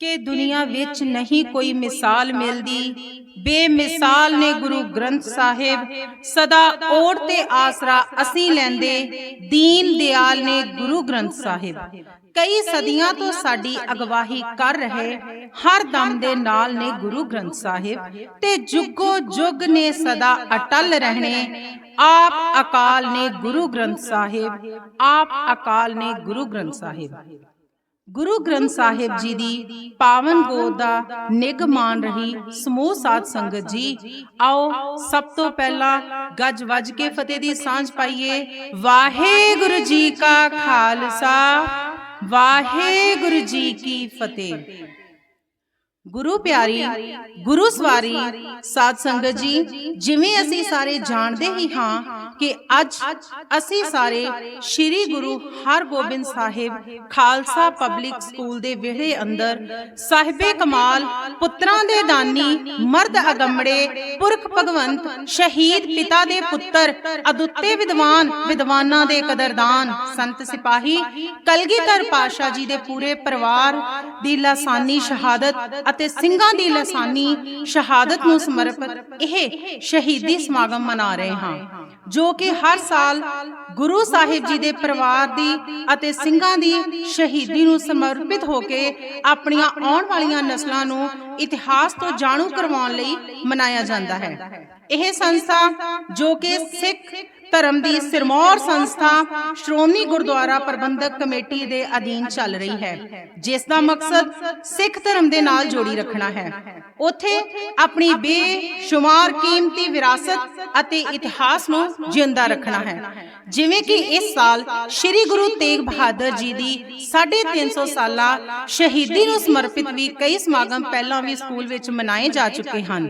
ਕਿ ਦੁਨੀਆ ਵਿੱਚ ਨਹੀਂ ਕੋਈ ਮਿਸਾਲ ਮਿਲਦੀ। ਬੇਮਿਸਾਲ ਨੇ ਗੁਰੂ ਗ੍ਰੰਥ ਸਾਹਿਬ ਸਦਾ ਓੜ ਤੇ ਆਸਰਾ ਅਸੀਂ ਲੈਂਦੇ। ਦੀਨ ਦਿਆਲ ਨੇ ਗੁਰੂ ਗ੍ਰੰਥ ਸਾਹਿਬ। ਕਈ ਸਦੀਆਂ ਤੋਂ ਸਾਡੀ ਅਗਵਾਈ ਕਰ ਰਹੇ। ਹਰ ਦਮ ਦੇ ਨਾਲ ਨੇ ਗੁਰੂ ਗ੍ਰੰਥ ਸਾਹਿਬ। ਤੇ ਜੁਗੋ ਜੁਗ ਨੇ ਸਦਾ ਅਟਲ ਰਹਿਣੇ। ਆਪ ਅਕਾਲ ਨੇ ਗੁਰੂ ਗ੍ਰੰਥ ਸਾਹਿਬ। ਆਪ ਅਕਾਲ ਨੇ ਗੁਰੂ ਗ੍ਰੰਥ ਸਾਹਿਬ। ਗੁਰੂ ਗ੍ਰੰਥ ਸਾਹਿਬ ਜੀ ਦੀ ਪਾਵਨ ਗੋਦ ਦਾ ਨਿਗ ਮਾਨ ਰਹੀ ਸਮੂਹ ਸਾਧ ਸੰਗਤ ਜੀ। ਆਓ ਸਭ ਤੋਂ ਪਹਿਲਾਂ ਗੱਜ ਵੱਜ ਕੇ ਫਤਿਹ ਦੀ ਸਾਂਝ ਪਾਈਏ। ਵਾਹਿਗੁਰੂ ਜੀ ਕਾ ਖਾਲਸਾ। ਵਾਹਿਗੁਰੂ ਜੀ ਕੀ ਫਤਿਹ। ਗੁਰੂ ਪਿਆਰੀ, ਗੁਰੂ ਸਵਾਰੀ, ਸਾਧ ਸੰਗਤ ਜੀ, ਜਿਵੇਂ ਅਸੀਂ ਸਾਰੇ ਜਾਣਦੇ ਹੀ ਹਾਂ ਕਿ ਅੱਜ ਅਸੀਂ ਸਾਰੇ ਸ੍ਰੀ ਗੁਰੂ ਹਰਗੋਬਿੰਦ ਸਾਹਿਬ ਖਾਲਸਾ ਪਬਲਿਕ ਸਕੂਲ ਦੇ ਵਿਹੜੇ ਅੰਦਰ ਸਾਹਿਬੇ ਕਮਾਲ, ਪੁੱਤਰਾਂ ਦੇ ਦਾਨੀ, ਮਰਦ ਅਗੰਮੜੇ, ਪੁਰਖ ਭਗਵੰਤ, ਸ਼ਹੀਦ ਪਿਤਾ ਦੇ ਪੁੱਤਰ, ਅਦੁੱਤੇ ਵਿਦਵਾਨ, ਵਿਦਵਾਨਾਂ ਦੇ ਕਦਰਦਾਨ, ਸੰਤ ਸਿਪਾਹੀ, ਕਲਗੀਧਰ ਪਾਸ਼ਾ ਜੀ ਦੇ ਪੂਰੇ ਪਰਿਵਾਰ ਦੀ ਲਾਸਾਨੀ ਸ਼ਹਾਦਤ ਅਤੇ ਸਿੰਘਾਂ ਦੀ ਲਸਾਨੀ ਸ਼ਹਾਦਤ ਨੂੰ ਸਮਰਪਿਤ ਇਹ ਸ਼ਹੀਦੀ ਸਮਾਗਮ ਮਨਾ ਰਹੇ ਹਾਂ। ਜੋ ਕਿ ਹਰ ਸਾਲ ਗੁਰੂ ਸਾਹਿਬ ਜੀ ਦੇ ਪਰਿਵਾਰ ਦੀ ਅਤੇ ਸਿੰਘਾਂ ਦੀ ਸ਼ਹੀਦੀ ਨੂੰ ਸਮਰਪਿਤ ਹੋ ਕੇ ਆਪਣੀਆਂ ਆਉਣ ਵਾਲੀਆਂ ਨਸਲਾਂ ਨੂੰ ਇਤਿਹਾਸ ਤੋਂ ਜਾਣੂ ਕਰਵਾਉਣ ਲਈ ਮਨਾਇਆ ਜਾਂਦਾ ਹੈ। ਇਹ ਸੰਸਥਾ ਜੋ ਕਿ ਸਿੱਖ ਧਰਮ ਦੀ ਸਿਰਮੌਰ ਸੰਸਥਾ ਸ਼੍ਰੋਮਣੀ ਗੁਰਦੁਆਰਾ ਪ੍ਰਬੰਧਕ ਕਮੇਟੀ ਦੇ ਅਧੀਨ ਚੱਲ ਰਹੀ ਹੈ ਜਿਸ ਦਾ ਮਕਸਦ ਸਿੱਖ ਧਰਮ ਦੇ ਨਾਲ ਜੋੜੀ ਰੱਖਣਾ ਹੈ। ਉਥੇ ਆਪਣੀ ਬੇਸ਼ੁਮਾਰ ਕੀਮਤੀ ਵਿਰਾਸਤ ਅਤੇ ਇਤਿਹਾਸ ਨੂੰ ਜਿੰਦਾ ਰੱਖਣਾ ਹੈ। ਜਿਵੇਂ ਕਿ ਇਸ ਸਾਲ ਸ੍ਰੀ ਗੁਰੂ ਤੇਗ ਬਹਾਦਰ ਜੀ ਦੀ 350 ਸਾਲਾ ਸ਼ਹੀਦੀ ਨੂੰ ਸਮਰਪਿਤ ਵੀ ਕਈ ਸਮਾਗਮ ਪਹਿਲਾਂ ਵੀ ਸਕੂਲ ਵਿੱਚ ਮਨਾਏ ਜਾ ਚੁੱਕੇ ਹਨ।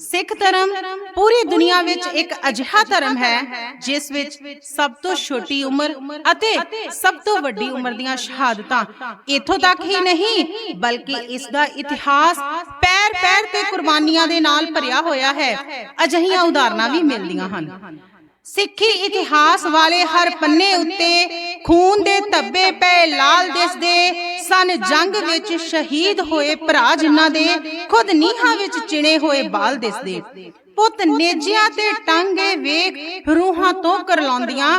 ਸਿੱਖ ਧਰਮ ਪੂਰੀ ਦੁਨੀਆ ਵਿੱਚ ਇੱਕ ਅਜਿਹਾ ਧਰਮ ਹੈ, ਜਿਸ ਵਿੱਚ ਸਭ ਤੋਂ ਛੋਟੀ ਉਮਰ ਅਤੇ ਸਭ ਤੋਂ ਵੱਡੀ ਉਮਰ ਦੀਆਂ ਸ਼ਹਾਦਤਾਂ ਇਥੋਂ ਤੱਕ ਹੀ ਨਹੀਂ, ਬਲਕਿ ਇਸ ਦਾ ਇਤਿਹਾਸ ਪੈਰ ਪੈਰ ਤੇ ਕੁਰਬਾਨੀਆਂ ਦੇ ਨਾਲ ਭਰਿਆ ਹੋਇਆ ਹੈ। ਅਜਿਹੀਆਂ ਉਦਾਹਰਨਾਂ ਵੀ ਮਿਲਦੀਆਂ ਹਨ। ਸਿੱਖੀ ਇਤਿਹਾਸ ਵਾਲੇ ਹਰ ਪੰਨੇ ਉੱਤੇ ਖੂਨ ਦੇ ਧੱਬੇ ਪਏ ਲਾਲ ਦਿਸਦੇ ਸਨ ਜੰਗ ਵਿੱਚ ਸ਼ਹੀਦ ਹੋਏ ਭਰਾ ਜਿਨ੍ਹਾਂ ਦੇ ਖੁਦ ਨੀਹਾਂ ਵਿੱਚ ਚਿਣੇ ਹੋਏ ਬਾਲ ਦਿਸਦੇ ਪੁੱਤ ਨੇਜਿਆਂ ਤੇ ਟਾਂਗੇ ਵੇਖ ਰੂਹਾਂ ਤੋਂ ਕਰਲਾਉਂਦੀਆਂ,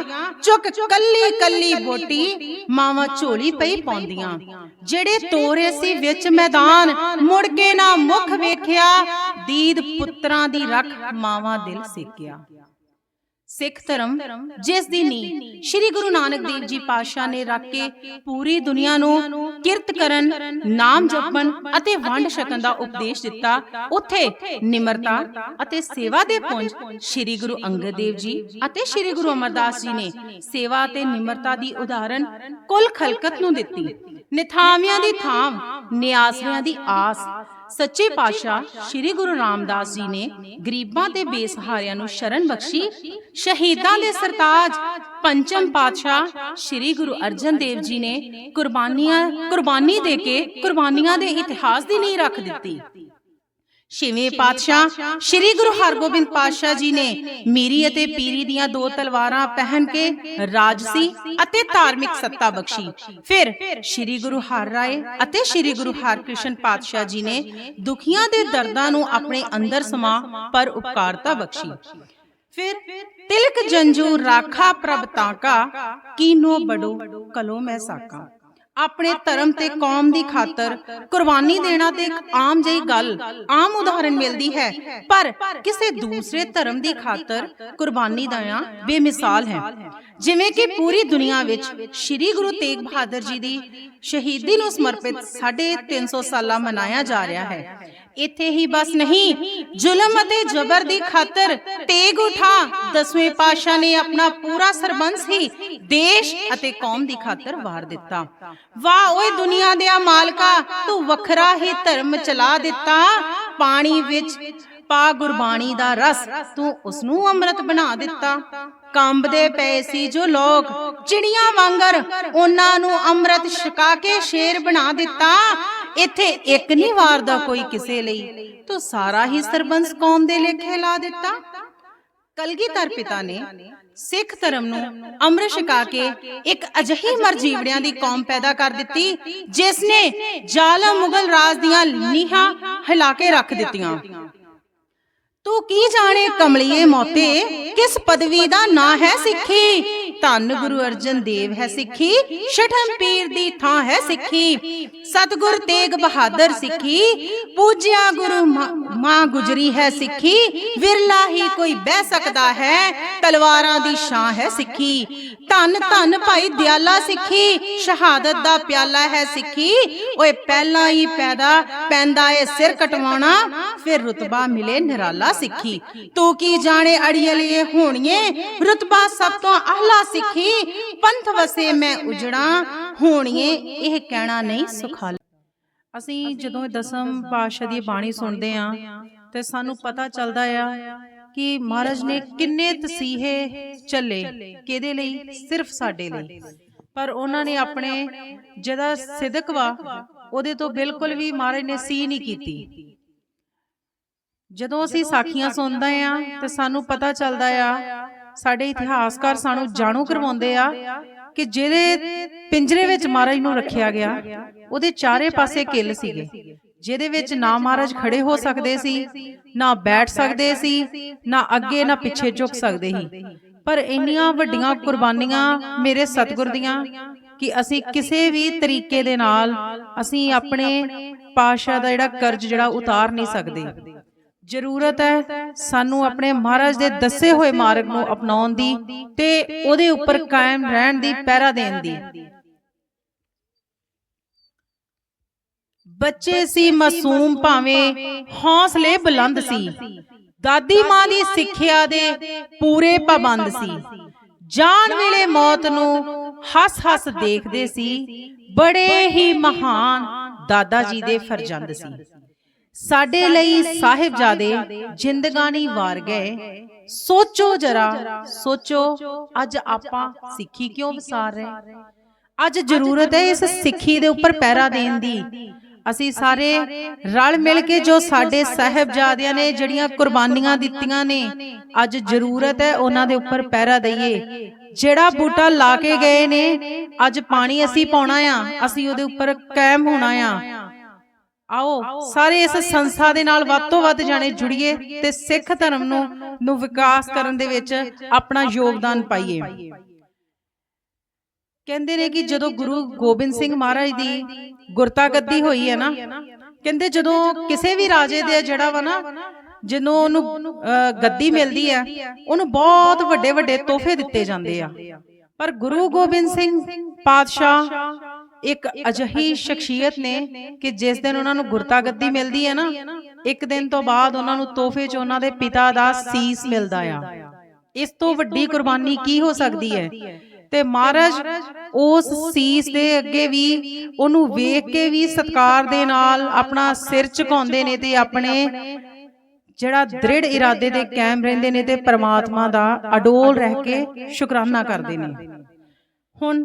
ਚੁੱਕ ਕੱਲੀ ਕੱਲੀ ਬੋਟੀ ਮਾਵਾਂ ਝੋਲੀ ਪਈ ਪਾਉਂਦੀਆਂ। ਜਿਹੜੇ ਤੋਰੇ ਸੀ ਵਿੱਚ ਮੈਦਾਨ, ਮੁੜ ਕੇ ਨਾ ਮੁਖ ਵੇਖਿਆ, ਦੀਦ ਪੁੱਤਰਾਂ ਦੀ ਰੱਖ ਮਾਵਾਂ ਦਿਲ ਸੇਕਿਆ। ਸਿੱਖ ਧਰਮ ਜਿਸ ਦੀ ਨੀ ਸ੍ਰੀ ਗੁਰੂ ਨਾਨਕ ਦੇਵ ਜੀ ਪਾਤਸ਼ਾਹ ਨੇ ਰੱਖ ਕੇ ਪੂਰੀ ਦੁਨੀਆ ਨੂੰ ਕਿਰਤ ਕਰਨ ਨਾਮ ਜਪਣ ਅਤੇ ਵੰਡ ਛਕਣ ਦਾ ਉਪਦੇਸ਼ ਦਿੱਤਾ। ਉੱਥੇ ਨਿਮਰਤਾ ਅਤੇ ਸੇਵਾ ਦੇ ਪੁੰਜ ਸ੍ਰੀ ਗੁਰੂ ਅੰਗਦ ਦੇਵ ਜੀ ਅਤੇ ਸ੍ਰੀ ਗੁਰੂ ਅਮਰਦਾਸ ਜੀ ਨੇ ਸੇਵਾ ਤੇ ਨਿਮਰਤਾ ਦੀ ਉਦਾਹਰਣ ਕੁੱਲ ਖਲਕਤ ਨੂੰ ਦਿੱਤੀ। ਨਿਥਾਵਿਆਂ ਦੀ ਥਾਮ ਨਿਆਸਰਿਆਂ ਦੀ ਆਸ। ਸੱਚੇ ਪਾਤਸ਼ਾਹ ਸ੍ਰੀ ਗੁਰੂ ਰਾਮਦਾਸ ਜੀ ਨੇ ਗਰੀਬਾਂ ਤੇ ਬੇਸਹਾਰਿਆਂ ਨੂੰ ਸ਼ਰਨ ਬਖਸ਼ੀ, ਸ਼ਹੀਦਾਂ ਦੇ ਸਰਤਾਜ ਪੰਚਮ ਪਾਤਸ਼ਾਹ ਸ੍ਰੀ ਗੁਰੂ ਅਰਜਨ ਦੇਵ ਜੀ ਨੇ ਕੁਰਬਾਨੀਆਂ, ਕੁਰਬਾਨੀ ਦੇ ਕੇ ਕੁਰਬਾਨੀਆਂ ਦੇ ਇਤਿਹਾਸ ਦੀ ਨੀਂਹ ਰੱਖ ਦਿੱਤੀ। ਛੇਵੇਂ ਪਾਤਸ਼ਾਹ ਸ੍ਰੀ ਗੁਰੂ ਹਰਗੋਬਿੰਦ ਪਾਤਸ਼ਾਹ ਜੀ ਨੇ ਮੀਰੀ ਅਤੇ ਪੀਰੀ ਦੀਆਂ ਦੋ ਤਲਵਾਰਾਂ ਪਹਿਨ ਕੇ ਰਾਜਸੀ ਅਤੇ ਧਾਰਮਿਕ ਸੱਤਾ ਬਖਸ਼ੀ। ਫਿਰ ਸ੍ਰੀ ਗੁਰੂ ਹਰ ਰਾਏ ਅਤੇ ਸ੍ਰੀ ਗੁਰੂ ਹਰਕ੍ਰਿਸ਼ਨ ਪਾਤਸ਼ਾਹ ਜੀ ਨੇ ਦੁਖੀਆਂ ਦੇ ਦਰਦਾਂ ਨੂੰ ਆਪਣੇ ਅੰਦਰ ਸਮਾ ਪਰ ਉਪਕਾਰਤਾ ਬਖਸ਼ੀ। ਫਿਰ ਤਿਲਕ ਜੰਜੂ ਰਾਖਾ ਪ੍ਰਭ ਤਾਕਾ ਕੀਨੋ ਬੜੋ ਕਲੋ ਮੈਂ ਸਾਕਾ। ਆਪਣੇ ਧਰਮ ਤੇ ਕੌਮ ਦੀ ਖਾਤਰ ਕੁਰਬਾਨੀ ਦੇਣਾ ਤੇ ਇੱਕ ਆਮ ਜਿਹੀ ਗੱਲ ਆਮ ਉਦਾਹਰਣ ਮਿਲਦੀ ਹੈ। ਪਰ ਕਿਸੇ ਦੂਸਰੇ ਧਰਮ ਦੀ ਖਾਤਰ ਕੁਰਬਾਨੀ ਦੇਣਾ ਬੇਮਿਸਾਲ ਹੈ। ਜਿਵੇਂ ਕਿ ਪੂਰੀ ਦੁਨੀਆ ਵਿੱਚ ਸ੍ਰੀ ਗੁਰੂ ਤੇਗ ਬਹਾਦਰ ਜੀ ਦੀ ਸ਼ਹੀਦੀ ਨੂੰ ਸਮਰਪਿਤ 350 ਸਾਲਾ ਮਨਾਇਆ ਜਾ ਰਿਹਾ ਹੈ। ਇੱਥੇ ਹੀ ਬਸ ਨਹੀਂ। ਜ਼ੁਲਮ ਅਤੇ ਜ਼ਬਰ ਦੀ ਖਾਤਰ ਤੇਗ ਉਠਾ। ਦਸਵੇਂ ਪਾਤਸ਼ਾਹ ਨੇ ਆਪਣਾ ਪੂਰਾ ਸਰਬੰਸ ਹੀ ਦੇਸ਼ ਅਤੇ ਕੌਮ ਦੀ ਖਾਤਰ ਵਾਰ ਦਿੱਤਾ। ਵਾਹ ਓਏ ਦੁਨੀਆ ਦੇ ਮਾਲਕਾ, ਤੂੰ ਵੱਖਰਾ ਹੀ ਧਰਮ ਚਲਾ ਦਿੱਤਾ। ਪਾਣੀ ਵਿੱਚ ਪਾ ਗੁਰਬਾਣੀ ਦਾ ਰਸ, ਤੂੰ ਉਸ ਨੂੰ ਅੰਮ੍ਰਿਤ ਬਣਾ ਦਿੱਤਾ। ਕੰਬਦੇ ਪਏ ਸੀ ਜੋ ਲੋਕ, ਚਿੜੀਆਂ ਵਾਂਗਰ ਉਹਨਾਂ ਨੂੰ ਅੰਮ੍ਰਿਤ ਛਕਾ ਕੇ ਸ਼ੇਰ ਬਣਾ ਦਿੱਤਾ। ਇੱਥੇ ਇੱਕ ਨਹੀਂ ਵਾਰਦਾ ਕੋਈ ਕਿਸੇ ਲਈ। ਤੂੰ ਸਾਰਾ ਹੀ ਸਰਬੰਸ ਕੌਮ ਦੇ ਲੇਖੇ ਲਾ ਦਿੱਤਾ। ਕਲਗੀਧਰ ਪਿਤਾ ਨੇ ਸਿੱਖ ਧਰਮ ਨੂੰ ਅੰਮ੍ਰਿਤ ਛਕਾ ਕੇ ਇੱਕ ਅਜਿਹੀ ਮਰਜੀਵੜਿਆਂ ਦੀ ਕੌਮ ਪੈਦਾ ਕਰ ਦਿੱਤੀ ਜਿਸ ਨੇ ਜ਼ਾਲਮ ਮੁਗਲ ਰਾਜ ਦੀਆਂ ਨੀਹਾਂ ਹਿਲਾ ਕੇ ਰੱਖ ਦਿੱਤੀਆਂ। ਤੂੰ ਕੀ ਜਾਣੇ ਕਮਲੀਏ ਮੋਤੇ, ਕਿਸ ਪਦਵੀ ਦਾ ਨਾਂ ਹੈ ਸਿੱਖੀ? ਧੰਨ ਗੁਰੂ ਅਰਜਨ ਦੇਵ ਹੈ ਸਿੱਖੀ ਛਠਮ ਪੀਰ ਦੀ ਥਾਂ ਹੈ ਸਿੱਖੀ। ਸਤਗੁਰ ਤੇਗ ਬਹਾਦਰ ਸਿੱਖੀ, ਪੂਜਿਆ ਗੁਰੂ ਮਾਂ ਗੁਜਰੀ ਹੈ ਸਿੱਖੀ। ਵਿਰਲਾ ਹੀ ਕੋਈ ਬਹਿ ਸਕਦਾ ਹੈ, ਤਲਵਾਰਾਂ ਦੀ ਛਾਂ ਹੈ ਸਿੱਖੀ। ਧੰਨ ਧੰਨ ਭਾਈ ਦਿਆਲਾ ਸਿੱਖੀ, ਸ਼ਹਾਦਤ ਦਾ ਪਿਆਲਾ ਹੈ ਸਿੱਖੀ। ਓਏ ਪਹਿਲਾਂ ਹੀ ਪੈਦਾ, ਪੈਂਦਾ ਏ ਸਿਰ ਕਟਵਾਉਣਾ, ਫਿਰ ਰੁਤਬਾ ਮਿਲੇ ਨਿਰਾਲਾ ਸਿੱਖੀ। ਤੂੰ ਕੀ ਜਾਣੇ ਅੜੀਏ ਹੋਣੀਏ, ਰੁਤਬਾ ਸਭ ਤੋਂ ਆਹਲਾ ਸਿੱਖੀ, ਪੰਥ ਵਸੇ ਮੈਂ ਉਜੜਾ, ਹੋਣੀਏ, ਇਹ ਕਹਿਣਾ ਨਹੀਂ ਸੁਖਾਲਾ। ਅਸੀਂ ਜਦੋਂ ਦਸਮ ਪਾਤਸ਼ਾਹ ਦੀ ਬਾਣੀ ਸੁਣਦੇ ਆ ਤੇ ਸਾਨੂੰ ਪਤਾ ਚੱਲਦਾ ਆ ਕਿ ਮਹਾਰਾਜ ਨੇ ਕਿੰਨੇ ਤਸੀਹੇ ਚੱਲੇ, ਕਿਹਦੇ ਲਈ? ਸਿਰਫ ਸਾਡੇ ਲਈ। ਪਰ ਉਹਨਾਂ ਨੇ ਆਪਣੇ ਜਿਹਦਾ ਸਿਦਕ ਵਾ, ਉਹਦੇ ਤੋਂ ਬਿਲਕੁਲ ਵੀ ਮਹਾਰਾਜ ਨੇ ਸੀ ਨਹੀਂ ਕੀਤੀ। ਜਦੋਂ ਅਸੀਂ ਸਾਖੀਆਂ ਸੁਣਦੇ ਆ ਤੇ ਸਾਨੂੰ ਪਤਾ ਚੱਲਦਾ ਆ ਸਾਡੇ ਇਤਿਹਾਸਕਾਰ ਸਾਨੂੰ ਜਾਣੂ ਕਰਵਾਉਂਦੇ ਆ ਕਿ ਜਿਹੜੇ ਪਿੰਜਰੇ ਵਿੱਚ ਮਹਾਰਾਜ ਨੂੰ ਰੱਖਿਆ ਗਿਆ ਉਹਦੇ ਚਾਰੇ ਪਾਸੇ ਕਿੱਲ ਸੀਗੇ। ਜਿਹਦੇ ਵਿੱਚ ਨਾ ਮਹਾਰਾਜ ਖੜੇ ਹੋ ਸਕਦੇ ਸੀ ਨਾ ਬੈਠ ਸਕਦੇ ਸੀ ਨਾ ਅੱਗੇ ਨਾ ਪਿੱਛੇ ਝੁਕ ਸਕਦੇ ਸੀ। ਪਰ ਇੰਨੀਆਂ ਵੱਡੀਆਂ ਕੁਰਬਾਨੀਆਂ ਮੇਰੇ ਸਤਿਗੁਰ ਦੀਆਂ ਕਿ ਅਸੀਂ ਕਿਸੇ ਵੀ ਤਰੀਕੇ ਦੇ ਨਾਲ ਅਸੀਂ ਆਪਣੇ ਪਾਸ਼ਾ ਦਾ ਜਿਹੜਾ ਕਰਜ਼ ਜਿਹੜਾ ਉਤਾਰ ਨਹੀਂ ਸਕਦੇ। ਜ਼ਰੂਰਤ ਹੈ ਸਾਨੂੰ ਆਪਣੇ ਮਹਾਰਾਜ ਦੇ ਦੱਸੇ ਹੋਏ ਮਾਰਗ ਨੂੰ ਅਪਣਾਉਣ ਦੀ ਤੇ ਉਹਦੇ ਉੱਪਰ ਕਾਇਮ ਰਹਿਣ ਦੀ ਪਹਿਰਾ ਦੇਣ ਦੀ। ਬੱਚੇ ਸੀ ਮਾਸੂਮ ਭਾਵੇਂ ਹੌਸਲੇ ਬੁਲੰਦ ਸੀ। ਦਾਦੀ ਮਾਂ ਦੀ ਸਿੱਖਿਆ ਦੇ ਪੂਰੇ ਪਾਬੰਦ ਸੀ। ਜਾਨ ਵੇਲੇ ਮੌਤ ਨੂੰ ਹੱਸ-ਹੱਸ ਦੇਖਦੇ ਸੀ। ਬੜੇ ਹੀ ਮਹਾਨ ਦਾਦਾ ਜੀ ਦੇ ਫਰਜ਼ੰਦ ਸੀ। ਸਾਡੇ ਲਈ ਸਾਹਿਬਜ਼ਾਦੇ ਜ਼ਿੰਦਗਾਨੀ ਵਾਰ ਗਏ ਸੋਚੋ ਜਰਾ ਸੋਚੋ ਅੱਜ ਆਪਾਂ ਸਿੱਖੀ ਕਿਉਂ ਵਿਸਾਰ ਰਹੇ? ਅੱਜ ਜ਼ਰੂਰਤ ਹੈ ਇਸ ਸਿੱਖੀ ਦੇ ਉੱਪਰ ਪਹਿਰਾ ਦੇਣ ਦੀ। ਅਸੀਂ ਸਾਰੇ ਰਲ ਮਿਲ ਕੇ ਜੋ ਸਾਡੇ ਸਾਹਿਬਜ਼ਾਦਿਆਂ ਨੇ ਜਿਹੜੀਆਂ ਕੁਰਬਾਨੀਆਂ ਦਿੱਤੀਆਂ ਨੇ ਅੱਜ ਜ਼ਰੂਰਤ ਹੈ ਉਹਨਾਂ ਦੇ ਉੱਪਰ ਪਹਿਰਾ ਦਈਏ। ਜਿਹੜਾ ਬੂਟਾ ਲਾ ਕੇ ਗਏ ਨੇ ਅੱਜ ਪਾਣੀ ਅਸੀਂ ਪਾਉਣਾ ਆ ਅਸੀਂ ਉਹਦੇ ਉੱਪਰ ਕਾਇਮ ਹੋਣਾ ਆ। ਆਓ ਸਾਰੇ ਇਸ ਸੰਸਥਾ ਦੇ ਨਾਲ ਵੱਧ ਤੋਂ ਵੱਧ ਜਾਣੇ ਜੁੜੀਏ ਤੇ ਸਿੱਖ ਧਰਮ ਨੂੰ ਨੂੰ ਵਿਕਾਸ ਕਰਨ ਦੇ ਵਿੱਚ ਆਪਣਾ ਯੋਗਦਾਨ ਪਾਈਏ। ਕਹਿੰਦੇ ਨੇ ਕਿ ਜਦੋਂ ਗੁਰੂ ਗੋਬਿੰਦ ਸਿੰਘ ਮਹਾਰਾਜ ਦੀ ਗੁਰਤਾ ਗੱਦੀ ਹੋਈ ਹੈ ਨਾ ਕਹਿੰਦੇ ਜਦੋਂ ਕਿਸੇ ਵੀ ਰਾਜੇ ਦੇ ਜਿਹੜਾ ਵਾ ਨਾ ਜਦੋਂ ਉਹਨੂੰ ਗੱਦੀ ਮਿਲਦੀ ਆ ਉਹਨੂੰ ਬਹੁਤ ਵੱਡੇ ਵੱਡੇ ਤੋਹਫੇ ਦਿੱਤੇ ਜਾਂਦੇ ਆ। ਪਰ ਗੁਰੂ ਗੋਬਿੰਦ ਸਿੰਘ ਪਾਤਸ਼ਾਹ ਇੱਕ ਅਜਿਹੀ ਸ਼ਖਸੀਅਤ ਨੇ ਕਿ ਜਿਸ ਦਿਨ ਉਹਨਾਂ ਨੂੰ ਗੁਰਤਾ ਗੱਦੀ ਮਿਲਦੀ ਹੈ ਨਾ ਇੱਕ ਦਿਨ ਤੋਂ ਬਾਅਦ ਉਹਨਾਂ ਨੂੰ ਤੋਹਫੇ 'ਚ ਉਹਨਾਂ ਦੇ ਪਿਤਾ ਦਾ ਸੀਸ ਮਿਲਦਾ ਆ। ਇਸ ਤੋਂ ਵੱਡੀ ਕੁਰਬਾਨੀ ਕੀ ਹੋ ਸਕਦੀ ਹੈ? ਤੇ ਮਹਾਰਾਜ ਉਸ ਸੀਸ ਦੇ ਅੱਗੇ ਵੀ ਉਹਨੂੰ ਵੇਖ ਕੇ ਵੀ ਸਤਕਾਰ ਦੇ ਨਾਲ ਆਪਣਾ ਸਿਰ ਝੁਕਾਉਂਦੇ ਨੇ ਤੇ ਆਪਣੇ ਜਿਹੜਾ ਦ੍ਰਿੜ ਇਰਾਦੇ ਦੇ ਕਾਇਮ ਰਹਿੰਦੇ ਨੇ ਤੇ ਪ੍ਰਮਾਤਮਾ ਦਾ ਅਡੋਲ ਰਹਿ ਕੇ ਸ਼ੁਕਰਾਨਾ ਕਰਦੇ ਨੇ। ਹੁਣ